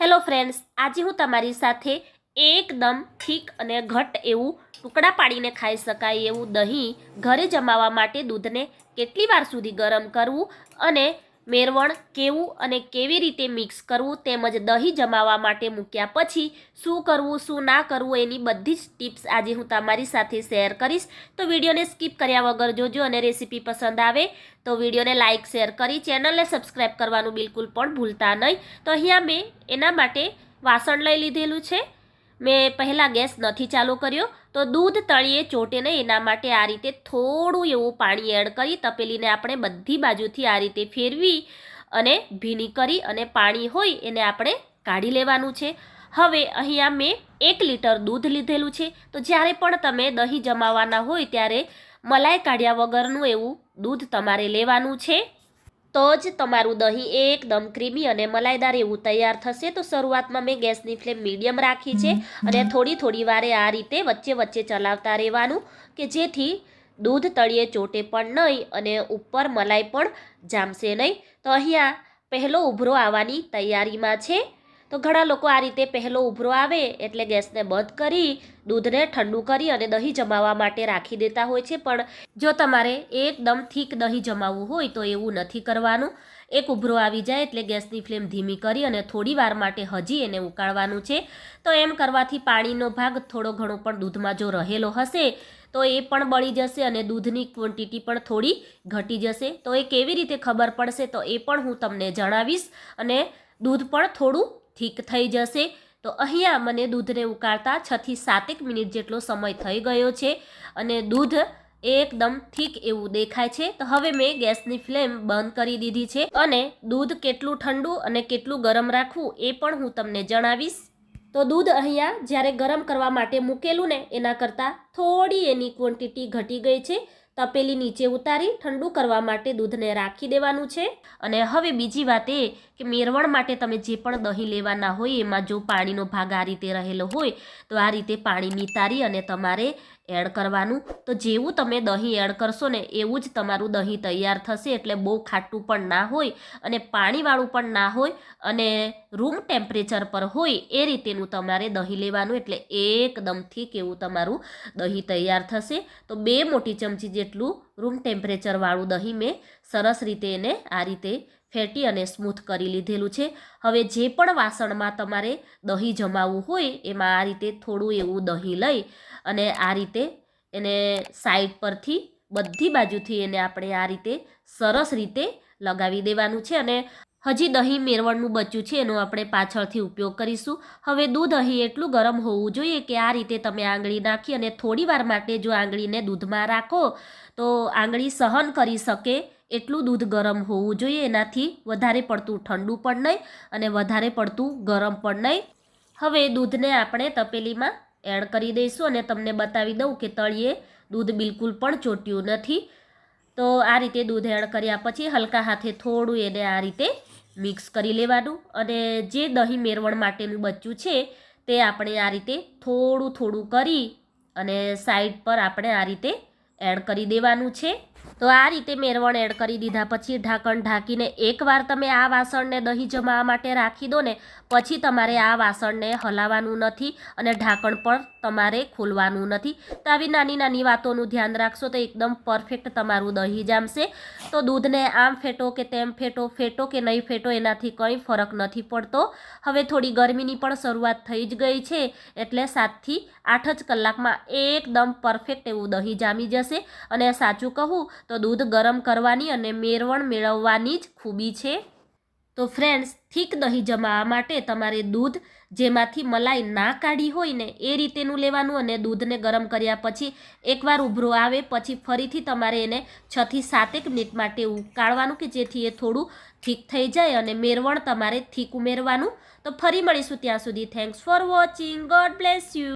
Hello friends, આજે હું તમારી સાથે એકદમ થીક અને ઘટ એવું ટુકડા પાડીને ખાઈ શકાય એવું દહીં ઘરે જમાવવા માટે દૂધને કેટલી વાર સુધી ગરમ કરવું અને મેરવણ કેવું અને કેવી રીતે મિક્સ કરવું તેમજ દહીં જમાવવા માટે મૂક્યા પછી શું કરવું, શું ના કરવું એની બધી જ ટિપ્સ આજે હું તમારી સાથે શેર કરીશ. તો વિડીયોને સ્કીપ કર્યા વગર જોજો અને રેસીપી પસંદ આવે તો વિડીયોને લાઇક શેર કરી ચેનલને સબસ્ક્રાઈબ કરવાનું બિલકુલ પણ ભૂલતા નહીં. તો અહીંયા મેં એના માટે વાસણ લઈ લીધેલું છે. મેં પહેલાં ગેસ નથી ચાલુ કર્યો, તો દૂધ તળીએ, ચોટે એના માટે આ રીતે થોડું એવું પાણી એડ કરી, તપેલીને આપણે બધી બાજુથી આ રીતે ફેરવી અને ભીની કરી અને પાણી હોય એને આપણે કાઢી લેવાનું છે. હવે અહીંયા મેં એક લીટર દૂધ લીધેલું છે. તો જ્યારે પણ તમે દહીં જમાવવાના હોય ત્યારે મલાઈ કાઢ્યા વગરનું એવું દૂધ તમારે લેવાનું છે. તો જ તમારું દહીં એકદમ ક્રીમી અને મલાઈદાર એવું તૈયાર થશે. તો શરૂઆતમાં મેં ગેસની ફ્લેમ મીડિયમ રાખી છે અને થોડી થોડી વારે આ રીતે વચ્ચે વચ્ચે ચલાવતા રહેવાનું કે જેથી દૂધ તળિયે ચોટે પણ નહીં અને ઉપર મલાઈ પણ જામશે નહીં. તો અહીંયા પહેલો ઉભરો આવવાની તૈયારીમાં છે. તો ઘણા લોકો આ રીતે પહેલો ઉભરો આવે એટલે ગેસને બંધ કરી, દૂધને ઠંડુ કરી અને દહીં જમાવવા માટે રાખી દેતા હોય છે. પણ જો તમારે એકદમ થીક દહીં જમાવવું હોય તો એવું નથી કરવાનું. એક ઉભરો આવી જાય એટલે ગેસની ફ્લેમ ધીમી કરી અને થોડી વાર માટે હજી એને ઉકાળવાનું છે. તો એમ કરવાથી પાણીનો ભાગ થોડો ઘણો પણ દૂધમાં જો રહેલો હશે, તો એ પણ બળી જશે અને દૂધની ક્વોન્ટિટી પણ થોડી ઘટી જશે. તો એ કેવી રીતે ખબર પડશે તો એ પણ હું તમને જણાવીશ અને દૂધ પણ થોડું ઠીક થઈ જશે. તો અહીંયા મને દૂધને ઉકાળતા છથી સાતેક મિનિટ જેટલો સમય થઈ ગયો છે અને દૂધ એકદમ ઠીક એવું દેખાય છે. તો હવે મેં ગેસની ફ્લેમ બંધ કરી દીધી છે અને દૂધ કેટલું ઠંડુ અને કેટલું ગરમ રાખવું એ પણ હું તમને જણાવીશ. તો દૂધ અહીંયા જ્યારે ગરમ કરવા માટે મૂકેલું ને એના કરતાં થોડી એની ક્વોન્ટિટી ઘટી ગઈ છે. તપેલી નીચે ઉતારી ઠંડુ કરવા માટે દૂધને રાખી દેવાનું છે. અને હવે બીજી વાત એ કે મેરવણ માટે તમે જે પણ દહીં લેવાના હોય, એમાં જો પાણીનો ભાગ આ રીતે રહેલો હોય, તો આ રીતે પાણી નિતારી અને તમારે એડ કરવાનું. તો જેવું તમે દહીં એડ કરશો ને એવું જ તમારું દહીં તૈયાર થશે એટલે બહુ ખાટું પણ ના હોય અને પાણીવાળું પણ ના હોય અને રૂમ ટેમ્પરેચર પર હોય એ રીતેનું તમારે દહીં લેવાનું. એટલે એકદમ ઠીક એવું તમારું દહીં તૈયાર થશે. તો બે મોટી ચમચી જેટલું રૂમ ટેમ્પરેચરવાળું દહીં મેં સરસ રીતે એને આ રીતે ફેટી અને સ્મૂથ કરી લીધેલું છે. હવે જે પણ વાસણમાં તમારે દહીં જમાવવું હોય, એમાં આ રીતે થોડું એવું દહીં લઈ અને આ રીતે એને સાઈડ પરથી બધી બાજુથી એને આપણે આ રીતે સરસ રીતે લગાવી દેવાનું છે અને હજી દહીં મેળવણનું બચ્યું છે, એનો આપણે પાછળથી ઉપયોગ કરીશું. હવે દૂધ અહીં એટલું ગરમ હોવું જોઈએ કે આ રીતે તમે આંગળી નાખી અને થોડીવાર માટે જો આંગળીને દૂધમાં રાખો, તો આંગળી સહન કરી શકે. એટલું દૂધ ગરમ હોવું જોઈએ, એનાથી વધારે પડતું ઠંડુ પણ નહીં અને વધારે પડતું ગરમ પણ નહીં. હવે દૂધને આપણે તપેલીમાં એડ કરી દઈશું અને તમને બતાવી દઉં કે તળિયે દૂધ બિલકુલ પણ ચોટ્યું નથી. તો આ રીતે દૂધ એડ કર્યા પછી હલકા હાથે થોડું એને આ રીતે મિક્સ કરી લેવાનું અને જે દહીં મેરવણ માટેનું બચ્ચું છે તે આપણે આ રીતે થોડું થોડું કરી અને સાઈડ પર આપણે આ રીતે એડ કરી દેવાનું છે. તો આ રીતે મેરવણ એડ કરી દીધા પછી ઢાંકણ ઢાંકીને એકવાર તમે આ વાસણને દહીં જમાવા માટે રાખી દો ને, પછી તમારે આ વાસણને હલાવવાનું નથી અને ઢાંકણ પણ તમારે ખોલવાનું નથી. તો આવી નાની નાની વાતોનું ધ્યાન રાખશો તો એકદમ પરફેક્ટ તમારું દહીં જામશે. તો દૂધને આમ ફેટો કે તેમ ફેટો ફેટો કે નહીં ફેટો એનાથી કંઈ ફરક નથી પડતો. હવે થોડી ગરમીની પણ શરૂઆત થઈ જ ગઈ છે, એટલે સાતથી આઠ જ કલાકમાં એકદમ પરફેક્ટ એવું દહીં જામી જશે. અને સાચું કહું તો દૂધ ગરમ કરવાની અને મેરવણ મેળવવાની જ ખૂબી છે. તો ફ્રેન્ડ્સ થીક દહીં જમાવવા માટે તમારે દૂધ જેમાંથી મલાઈ ના કાઢી હોય ને, એ રીતેનું લેવાનું અને દૂધને ગરમ કર્યા પછી એકવાર ઉભરો આવે, પછી ફરીથી તમારે એને છથી સાતેક મિનિટ માટે ઉકાળવાનું કે જેથી એ થોડું થીક થઈ જાય અને મેરવણ તમારે થીક ઉમેરવાનું. તો ફરી મળીશું ત્યાં સુધી. Thanks for watching God bless you